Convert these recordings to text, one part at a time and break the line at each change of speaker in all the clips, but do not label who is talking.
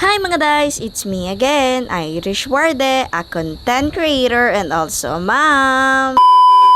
Hi mga guys, it's me again, Irish Warde, a content creator and also a mom.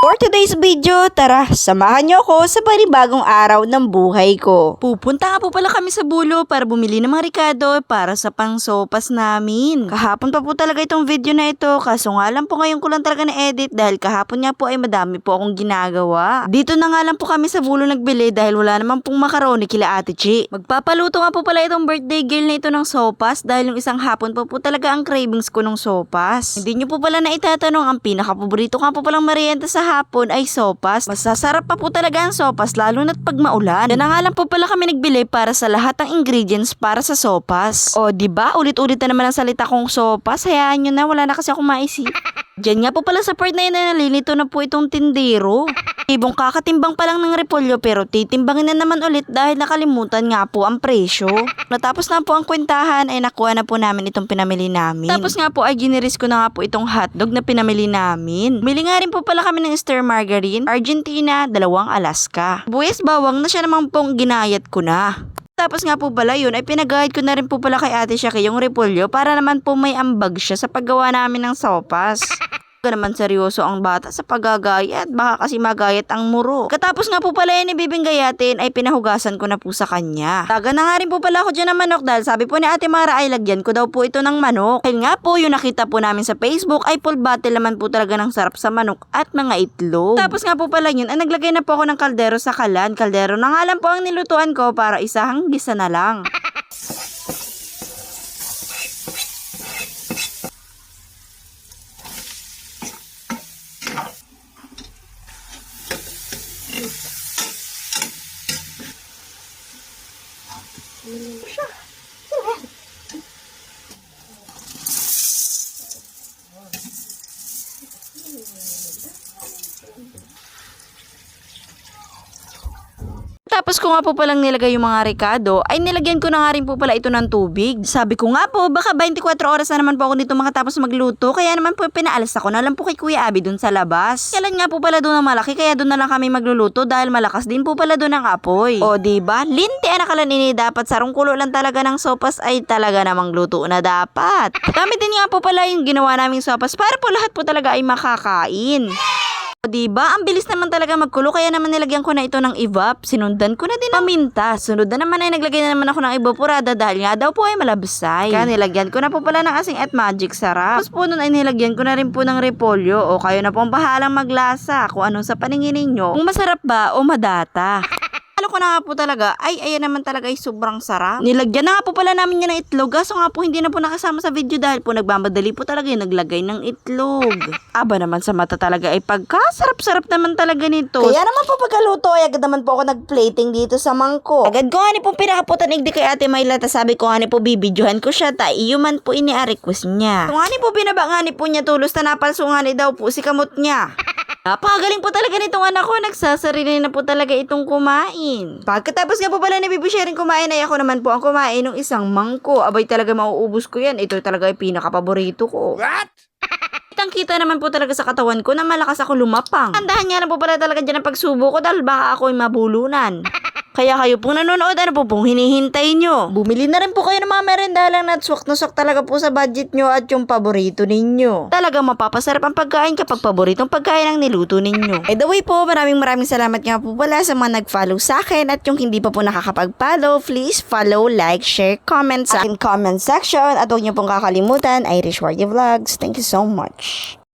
For today's video, tara, samahan niyo ako sa panibagong araw ng buhay ko. Pupunta nga po pala kami sa Bulo para bumili ng mga ricado para sa pangsopas namin. Kahapon pa po talaga itong video na ito, kaso nga lang po ngayon ko lang talaga na-edit dahil kahapon nga po ay madami po akong ginagawa. Dito na nga lang po kami sa Bulo nagbili dahil wala naman pong makaroni kila Ate Chi. Magpapaluto nga po pala itong birthday girl na ito ng sopas dahil yung isang hapon pa po talaga ang cravings ko ng sopas. Hindi nyo po pala na itatanong ang pinaka-paborito nga po palang merienda sa hapon ay sopas. Masasarap pa po talaga ang sopas lalo na't pag maulan. Yan na nga lang po pala kami nagbili para sa lahat ng ingredients para sa sopas. O di ba ulit-ulit na naman ang salita kong sopas. Hayaan nyo na wala na kasi akong maisip. Diyan nga po pala sa part na yun na nalilito na po itong tindero. Ibong kakatimbang pa lang ng repolyo pero titimbangin na naman ulit dahil nakalimutan nga po ang presyo. Natapos na po ang kwentahan ay nakuha na po namin itong pinamili namin. Tapos nga po ay giniris ko na nga po itong hotdog na pinamili namin. Mili nga rin po pala kami ng stir margarine, Argentina, dalawang Alaska. Buyes bawang na siya naman pong ginayat ko na. Tapos nga po pala yun ay pinagayad ko na rin po pala kay ate siya yung repolyo para naman po may ambag siya sa paggawa namin ng sopas. Ka naman seryoso ang bata sa paggagayat, baka kasi magayat ang muro. Katapos nga po pala yan ibibing gayatin ay pinahugasan ko na po sa kanya. Taga na nga rin po pala ako dyan ng manok dahil sabi po ni ate Mara ay lagyan ko daw po ito ng manok. Dahil nga po yung nakita po namin sa Facebook ay full bottle naman po talaga ng sarap sa manok at mga itlog. Tapos nga po pala yun ay naglagay na po ako ng kaldero sa kalan. Kaldero na nga lang po ang nilutuan ko para isahang gisa na lang. 你不上。Tapos ko nga po palang nilagay yung mga ricado, ay nilagyan ko na nga rin po pala ito ng tubig. Sabi ko nga po, baka 24 oras na naman po ako dito makatapos magluto, kaya naman po pinaalas ako na lang po kay Kuya Abi dun sa labas. Kailan nga po pala doon ang malaki, kaya doon na lang kami magluluto dahil malakas din po pala doon ang apoy. O di ba? Linti anak ini dapat sarong kulo lang talaga ng sopas ay talaga namang luto na dapat. Kami din nga po pala yung ginawa naming sopas para po lahat po talaga ay makakain. Diba? Ang bilis naman talaga magkulo kaya naman nilagyan ko na ito ng evap. Sinundan ko na din ng paminta. Sunod na naman ay naglagay na naman ako ng evaporada dahil nga daw po ay malabsay. Kaya nilagyan ko na po pala ng asing at magic sarap. Tapos po nun ay nilagyan ko na rin po ng repolyo o kayo na po ang bahalang maglasa kung anong sa paningin ninyo. Kung masarap ba o madata. Alam ko na nga po talaga, ay ayan naman talaga ay sobrang sarap. Nilagyan na nga po pala namin yan ng itlog. Kaso nga po hindi na po nakasama sa video dahil po nagmamadali po talaga yung naglagay ng itlog. Aba naman sa mata talaga ay pagkasarap-sarap naman talaga nito. Kaya naman po pagkaluto ay agad naman po ako nagplating dito sa mangko. Agad ko nga ni po pinakaputan igdi kay ate Mayla ta sabi ko nga ni po bibidyohan ko siya ta iyo man po ini request niya. So nga ni po binaba nga ni po niya tulos na napalso nga ni daw po si kamot niya. Napakagaling po talaga nitong anak ko. Nagsasarili na po talaga itong kumain. Pagkatapos nga po pala ni Bibi Sharing kumain ay ako naman po ang kumain ng isang mangko. Abay talaga mauubos ko yan. Ito talaga ay pinakapaborito ko.
What?
Kitang kita naman po talaga sa katawan ko na malakas ako lumapang. Andahan nga lang po pala talaga dyan ang pagsubo ko dahil baka ako ay mabulunan. Kaya kayo pong nanonood, ano po pong hinihintay nyo? Bumili na rin po kayo ng mga merendalang na swak na swak talaga po sa budget nyo at yung paborito ninyo. Talaga mapapasarap ang pagkain kapag paboritong pagkain ang niluto ninyo. By the way po, maraming maraming salamat nga po pala sa mga nag-follow sa akin at yung hindi pa po nakakapag-follow, please follow, like, share, comment sa akin comment section at huwag nyo pong kakalimutan, Irish Wardy Vlogs. Thank you so much.